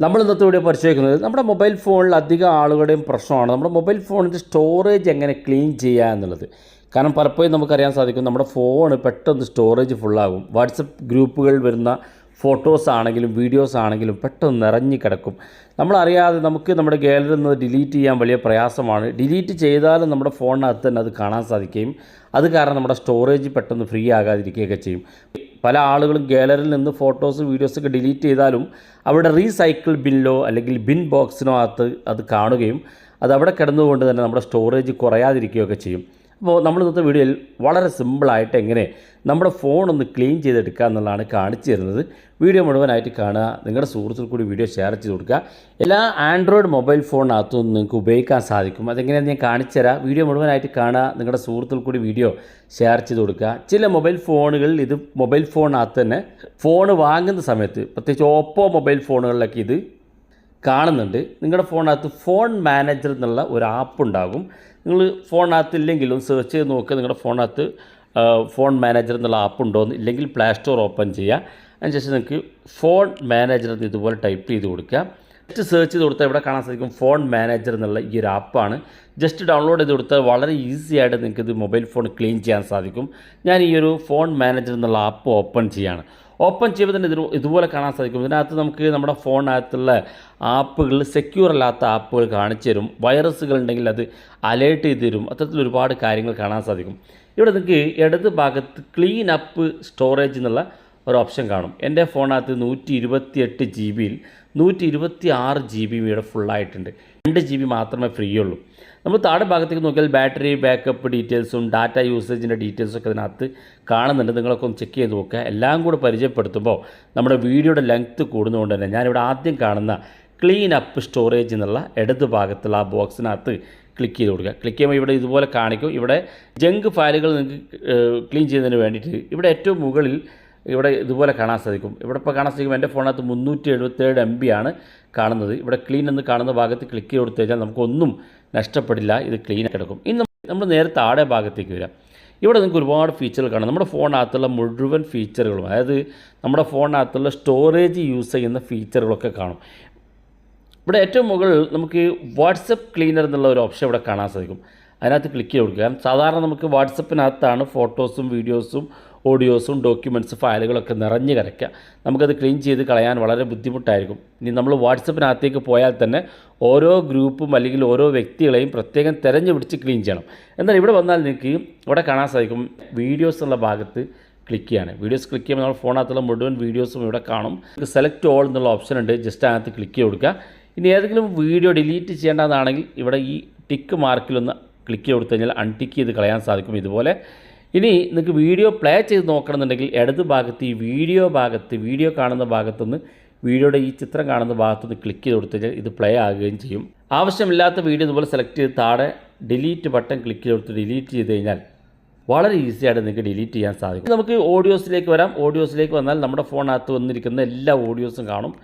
നമ്മൾ ഇന്നത്തെ വീഡിയോ പരിശോധിക്കുന്നത് നമ്മുടെ മൊബൈൽ ഫോണിൽ അധികം ആളുകളുടെയും പ്രശ്നമാണ്. നമ്മുടെ മൊബൈൽ ഫോണിന്റെ സ്റ്റോറേജ് എങ്ങനെ ക്ലീൻ ചെയ്യുക എന്നുള്ളത്. കാരണം പലപ്പോഴും നമുക്കറിയാൻ സാധിക്കും നമ്മുടെ ഫോൺ പെട്ടെന്ന് സ്റ്റോറേജ് ഫുള്ളാകും. വാട്സപ്പ് ഗ്രൂപ്പുകൾ വരുന്ന ഫോട്ടോസ് ആണെങ്കിലും വീഡിയോസ് ആണെങ്കിലും പെട്ടെന്ന് നിറഞ്ഞു കിടക്കും. നമ്മളറിയാതെ നമുക്ക് നമ്മുടെ ഗാലറിയിൽ നിന്ന് ഡിലീറ്റ് ചെയ്യാൻ വലിയ പ്രയാസമാണ്. ഡിലീറ്റ് ചെയ്താലും നമ്മുടെ ഫോണിനകത്ത് തന്നെ അത് കാണാൻ സാധിക്കുകയും അത് കാരണം നമ്മുടെ സ്റ്റോറേജ് പെട്ടെന്ന് ഫ്രീ ആകാതിരിക്കുകയൊക്കെ ചെയ്യും. പല ആളുകളും ഗാലറിയിൽ നിന്ന് ഫോട്ടോസ് വീഡിയോസൊക്കെ ഡിലീറ്റ് ചെയ്താലും അവിടെ റീസൈക്കിൾ ബിന്നിലോ അല്ലെങ്കിൽ ബിൻ ബോക്സിനോ അകത്ത് അത് കാണുകയും അത് അവിടെ കിടന്നുകൊണ്ട് തന്നെ നമ്മുടെ സ്റ്റോറേജ് കുറയാതിരിക്കുകയൊക്കെ ചെയ്യും. അപ്പോൾ നമ്മൾ ഇന്നത്തെ വീഡിയോയിൽ വളരെ സിമ്പിളായിട്ട് എങ്ങനെ നമ്മുടെ ഫോൺ ഒന്ന് ക്ലീൻ ചെയ്തെടുക്കുക എന്നുള്ളതാണ് കാണിച്ചു തരുന്നത്. വീഡിയോ മുഴുവനായിട്ട് കാണുക നിങ്ങളുടെ സുഹൃത്തുക്കൾ കൂടി വീഡിയോ ഷെയർ ചെയ്ത് കൊടുക്കുക. എല്ലാ ആൻഡ്രോയിഡ് മൊബൈൽ ഫോണിനകത്തും നിങ്ങൾക്ക് ഉപയോഗിക്കാൻ സാധിക്കും. അതെങ്ങനെയാണെന്ന് ഞാൻ കാണിച്ചു തരാം. വീഡിയോ മുഴുവനായിട്ട് കാണുക നിങ്ങളുടെ സുഹൃത്തുക്കൾ കൂടി വീഡിയോ ഷെയർ ചെയ്ത് കൊടുക്കുക. ചില മൊബൈൽ ഫോണുകളിൽ ഇത് മൊബൈൽ ഫോണിനകത്ത് തന്നെ ഫോൺ വാങ്ങുന്ന സമയത്ത് പ്രത്യേകിച്ച് ഓപ്പോ മൊബൈൽ ഫോണുകളിലൊക്കെ ഇത് കാണുന്നുണ്ട്. നിങ്ങളുടെ ഫോണിനകത്ത് ഫോൺ മാനേജർ എന്നുള്ള ഒരു ആപ്പ് ഉണ്ടാകും. നിങ്ങൾ ഫോണിനകത്ത് ഇല്ലെങ്കിലും സെർച്ച് ചെയ്ത് നോക്കുക നിങ്ങളുടെ ഫോണിനകത്ത് ഫോൺ മാനേജർ എന്നുള്ള ആപ്പ് ഉണ്ടോ എന്ന് ഇല്ലെങ്കിൽ പ്ലേ സ്റ്റോർ ഓപ്പൺ ചെയ്യുക അതിനുശേഷം നിങ്ങൾക്ക് ഫോൺ മാനേജർ എന്ന് ഇതുപോലെ ടൈപ്പ് ചെയ്ത് കൊടുക്കുക ജസ്റ്റ് സെർച്ച് ചെയ്ത് കൊടുത്താൽ ഇവിടെ കാണാൻ സാധിക്കും ഫോൺ മാനേജർ എന്നുള്ള ഈ ഒരു ആപ്പാണ് ജസ്റ്റ് ഡൗൺലോഡ് ചെയ്ത് കൊടുത്താൽ വളരെ ഈസി ആയിട്ട് നിങ്ങൾക്ക് ഇത് മൊബൈൽ ഫോൺ ക്ലീൻ ചെയ്യാൻ സാധിക്കും. ഞാൻ ഈ ഒരു ഫോൺ മാനേജർ എന്നുള്ള ആപ്പ് ഓപ്പൺ ചെയ്യാണ്. ഓപ്പൺ ചെയ്യുമ്പോൾ തന്നെ ഇത് ഇതുപോലെ കാണാൻ സാധിക്കും. ഇതിനകത്ത് നമുക്ക് നമ്മുടെ ഫോണിനകത്തുള്ള ആപ്പുകൾ സെക്യൂർ അല്ലാത്ത ആപ്പുകൾ കാണിച്ചു തരും. വൈറസുകൾ ഉണ്ടെങ്കിൽ അത് അലേർട്ട് ചെയ്ത് തരും. അത്തരത്തിൽ ഒരുപാട് കാര്യങ്ങൾ കാണാൻ സാധിക്കും. ഇവിടെ നിങ്ങൾക്ക് ഇടത് ഭാഗത്ത് ക്ലീൻ അപ്പ് സ്റ്റോറേജ് എന്നുള്ള ഒരു ഓപ്ഷൻ കാണും. എന്റെ ഫോണിനകത്ത് നൂറ്റി ഇരുപത്തി എട്ട് ജി ബിയിൽ നൂറ്റി ഇരുപത്തി ആറ് ജി ബി ഇവിടെ ഫുള്ളായിട്ടുണ്ട് രണ്ട് ജി ബി മാത്രമേ ഫ്രീ ഉള്ളൂ. നമ്മൾ താഴെ ഭാഗത്തേക്ക് നോക്കിയാൽ ബാറ്ററി ബാക്കപ്പ് ഡീറ്റെയിൽസും ഡാറ്റ യൂസേജിന്റെ ഡീറ്റെയിൽസും ഒക്കെ അതിനകത്ത് കാണുന്നുണ്ട്. നിങ്ങളൊക്കെ ഒന്ന് ചെക്ക് ചെയ്ത് നോക്കുക. എല്ലാം കൂടെ പരിചയപ്പെടുത്തുമ്പോൾ നമ്മുടെ വീഡിയോയുടെ ലെങ്ത്ത് കൂടുന്നതുകൊണ്ട് തന്നെ ഞാനിവിടെ ആദ്യം കാണുന്ന ക്ലീൻ അപ്പ് സ്റ്റോറേജ് എന്നുള്ള ഇടത് ഭാഗത്തുള്ള ആ ബോക്സിനകത്ത് ക്ലിക്ക് ചെയ്ത് കൊടുക്കുക. ക്ലിക്ക് ചെയ്യുമ്പോൾ ഇവിടെ ഇതുപോലെ കാണിക്കും. ഇവിടെ ജങ്ക് ഫയലുകൾ നിങ്ങൾക്ക് ക്ലീൻ ചെയ്യുന്നതിന് വേണ്ടിയിട്ട് ഇവിടെ ഏറ്റവും മുകളിൽ ഇവിടെ ഇതുപോലെ കാണാൻ സാധിക്കും. ഇവിടെ ഇപ്പോൾ കാണാൻ സാധിക്കും. എന്റെ ഫോണിനകത്ത് മുന്നൂറ്റി എഴുപത്തേഴ് എം ബി ആണ്. കാണുന്നത്. ഇവിടെ ക്ലീൻ എന്ന് കാണുന്ന ഭാഗത്ത് ക്ലിക്ക് ചെയ്ത് കൊടുത്തു കഴിഞ്ഞാൽ നമുക്കൊന്നും നഷ്ടപ്പെടില്ല. ഇത് ക്ലീൻ കിടക്കും. ഇനി നമ്മൾ- നേരെ താഴെ ഭാഗത്തേക്ക് വരാം. ഇവിടെ നിങ്ങൾക്ക് ഒരുപാട് ഫീച്ചറുകൾ കാണാം. നമ്മുടെ ഫോണിനകത്തുള്ള മുഴുവൻ ഫീച്ചറുകളും അതായത് നമ്മുടെ ഫോണിനകത്തുള്ള സ്റ്റോറേജ് യൂസ് ചെയ്യുന്ന ഫീച്ചറുകളൊക്കെ കാണും. ഇവിടെ ഏറ്റവും മുകളിൽ നമുക്ക് വാട്സപ്പ് ക്ലീനർ എന്നുള്ള ഒരു ഓപ്ഷൻ ഇവിടെ കാണാൻ സാധിക്കും. അതിനകത്ത് ക്ലിക്ക് ചെയ്ത് കൊടുക്കുക. സാധാരണ നമുക്ക് വാട്സപ്പിനകത്താണ് ഫോട്ടോസും വീഡിയോസും ഓഡിയോസും ഡോക്യുമെന്റ്സ് ഫയലുകളൊക്കെ നിറഞ്ഞു കിടക്കുക നമുക്കത് ക്ലീൻ ചെയ്ത് കളയാൻ വളരെ ബുദ്ധിമുട്ടായിരിക്കും. ഇനി നമ്മൾ വാട്സപ്പിനകത്തേക്ക് പോയാൽ തന്നെ ഓരോ ഗ്രൂപ്പും അല്ലെങ്കിൽ ഓരോ വ്യക്തികളെയും പ്രത്യേകം തിരഞ്ഞു പിടിച്ച് ക്ലീൻ ചെയ്യണം. എന്നാൽ ഇവിടെ വന്നാൽ നിങ്ങൾക്ക് ഇവിടെ കാണാൻ സാധിക്കും. വീഡിയോസ് ഉള്ള ഭാഗത്ത് ക്ലിക്ക് ചെയ്യാണ്. വീഡിയോസ് ക്ലിക്ക് ചെയ്യുമ്പോൾ നമ്മൾ ഫോണിനകത്തുള്ള മുഴുവൻ വീഡിയോസും ഇവിടെ കാണും. സെലക്ട് ഓൾ എന്നുള്ള ഓപ്ഷൻ ഉണ്ട്. ജസ്റ്റ് അതിനകത്ത് ക്ലിക്ക് ചെയ്ത് കൊടുക്കുക. ഇനി ഏതെങ്കിലും വീഡിയോ ഡിലീറ്റ് ചെയ്യേണ്ടതാണെങ്കിൽ ഇവിടെ ഈ ടിക്ക് മാർക്കിലൊന്ന് ക്ലിക്ക് ചെയ്ത് കൊടുത്തു കഴിഞ്ഞാൽ അൺടിക്ക് ചെയ്ത് കളയാൻ സാധിക്കും. ഇതുപോലെ ഇനി നിങ്ങൾക്ക് വീഡിയോ പ്ലേ ചെയ്ത് നോക്കണമെന്നുണ്ടെങ്കിൽ ഇടത് ഭാഗത്ത് ഈ വീഡിയോ ഭാഗത്ത് വീഡിയോ കാണുന്ന ഭാഗത്തുനിന്ന് വീഡിയോയുടെ ഈ ചിത്രം കാണുന്ന ഭാഗത്തുനിന്ന് ക്ലിക്ക് ചെയ്ത് കൊടുത്തു ഇത് പ്ലേ ആകുകയും ചെയ്യും. ആവശ്യമില്ലാത്ത വീഡിയോ ഇതുപോലെ സെലക്ട് ചെയ്ത് താഴെ ഡിലീറ്റ് ബട്ടൺ ക്ലിക്ക് ചെയ്ത് കൊടുത്ത് ഡിലീറ്റ് ചെയ്ത് കഴിഞ്ഞാൽ വളരെ ഈസി ആയിട്ട് നിങ്ങൾക്ക് ഡിലീറ്റ് ചെയ്യാൻ സാധിക്കും. നമുക്ക് ഓഡിയോസിലേക്ക് വരാം. ഓഡിയോസിലേക്ക് വന്നാൽ നമ്മുടെ ഫോണിനകത്ത് വന്നിരിക്കുന്ന എല്ലാ ഓഡിയോസും കാണും.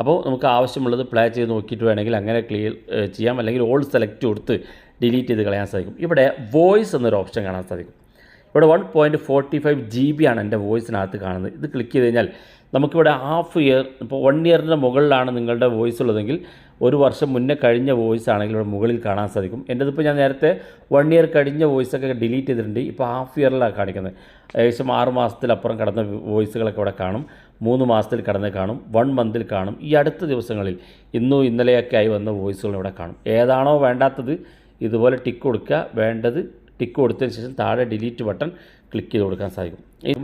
അപ്പോൾ നമുക്ക് ആവശ്യമുള്ളത് പ്ലേ ചെയ്ത് നോക്കിയിട്ട് വേണമെങ്കിൽ അങ്ങനെ ക്ലിയർ ചെയ്യാം. അല്ലെങ്കിൽ ഓൾ സെലക്ട് കൊടുത്ത് ഡിലീറ്റ് ചെയ്ത് കളയാൻ സാധിക്കും. ഇവിടെ വോയിസ് എന്നൊരു ഓപ്ഷൻ കാണാൻ സാധിക്കും. ഇവിടെ one point forty five G B ആണ് എന്റെ വോയിസിനകത്ത് കാണുന്നത്. ഇത് ക്ലിക്ക് ചെയ്ത് കഴിഞ്ഞാൽ നമുക്കിവിടെ ഹാഫ് ഇയർ ഇപ്പോൾ വൺ ഇയറിന്റെ മുകളിലാണ് നിങ്ങളുടെ വോയിസ് ഉള്ളതെങ്കിൽ ഒരു വർഷം മുന്നേ കഴിഞ്ഞ വോയിസ് ആണെങ്കിൽ ഇവിടെ മുകളിൽ കാണാൻ സാധിക്കും. എന്റെതിപ്പോൾ ഞാൻ നേരത്തെ വൺ ഇയർ കഴിഞ്ഞ വോയിസൊക്കെ ഡിലീറ്റ് ചെയ്തിട്ടുണ്ട്. ഇപ്പോൾ ഹാഫ് ഇയറിലാണ് കാണിക്കുന്നത്. ഏകദേശം ആറ് മാസത്തിലപ്പുറം കടന്ന വോയിസുകളൊക്കെ ഇവിടെ കാണും. മൂന്ന് മാസത്തിൽ കടന്ന് കാണും. വൺ മന്തിൽ കാണും. ഈ അടുത്ത ദിവസങ്ങളിൽ ഇന്നും ഇന്നലെയൊക്കെ ആയി വന്ന വോയിസുകൾ ഇവിടെ കാണും. ഏതാണോ വേണ്ടാത്തത് ഇതുപോലെ ടിക്ക് കൊടുക്കുക. വേണ്ടത് ടിക്ക് കൊടുത്തതിന് ശേഷം താഴെ ഡിലീറ്റ് ബട്ടൺ ക്ലിക്ക് ചെയ്ത് കൊടുക്കാൻ സാധിക്കും.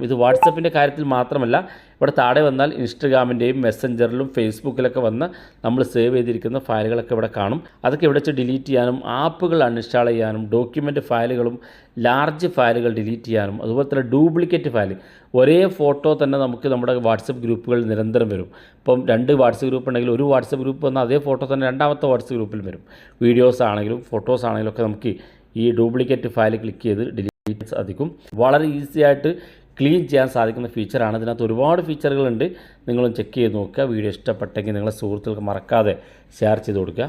ഇത് വാട്സപ്പിന്റെ കാര്യത്തിൽ മാത്രമല്ല ഇവിടെ താഴെ വന്നാൽ ഇൻസ്റ്റഗ്രാമിന്റെയും മെസ്സഞ്ചറിലും ഫേസ്ബുക്കിലൊക്കെ വന്ന് നമ്മൾ സേവ് ചെയ്തിരിക്കുന്ന ഫയലുകളൊക്കെ ഇവിടെ കാണും. അതൊക്കെ ഇവിടെ വെച്ച് ഡിലീറ്റ് ചെയ്യാനും ആപ്പുകൾ അൺഇൻസ്റ്റാൾ ചെയ്യാനും ഡോക്യുമെന്റ് ഫയലുകളും ലാർജ് ഫയലുകൾ ഡിലീറ്റ് ചെയ്യാനും അതുപോലെ തന്നെ ഡ്യൂപ്ലിക്കേറ്റ് ഫയൽ ഒരേ ഫോട്ടോ തന്നെ നമുക്ക് നമ്മുടെ വാട്സപ്പ് ഗ്രൂപ്പുകൾ നിരന്തരം വരും. ഇപ്പം രണ്ട് വാട്സപ്പ് ഗ്രൂപ്പ് ഉണ്ടെങ്കിൽ ഒരു വാട്സപ്പ് ഗ്രൂപ്പ് വന്ന അതേ ഫോട്ടോ തന്നെ രണ്ടാമത്തെ വാട്സപ്പ് ഗ്രൂപ്പിൽ വരും. വീഡിയോസ് ആണെങ്കിലും ഫോട്ടോസ് ആണെങ്കിലും ഒക്കെ നമുക്ക് ഈ ഡ്യൂപ്ലിക്കേറ്റ് ഫയൽ ക്ലിക്ക് ചെയ്ത് ഡിലീറ്റ് സാധിക്കും. വളരെ ഈസി ആയിട്ട് ക്ലീൻ ചെയ്യാൻ സാധിക്കുന്ന ഫീച്ചറാണ്. ഇതിനകത്ത് ഒരുപാട് ഫീച്ചറുകളുണ്ട്. നിങ്ങളും ചെക്ക് ചെയ്ത് നോക്കുക. വീഡിയോ ഇഷ്ടപ്പെട്ടെങ്കിൽ നിങ്ങളെ സുഹൃത്തുക്കൾക്ക് മറക്കാതെ ഷെയർ ചെയ്ത് കൊടുക്കുക.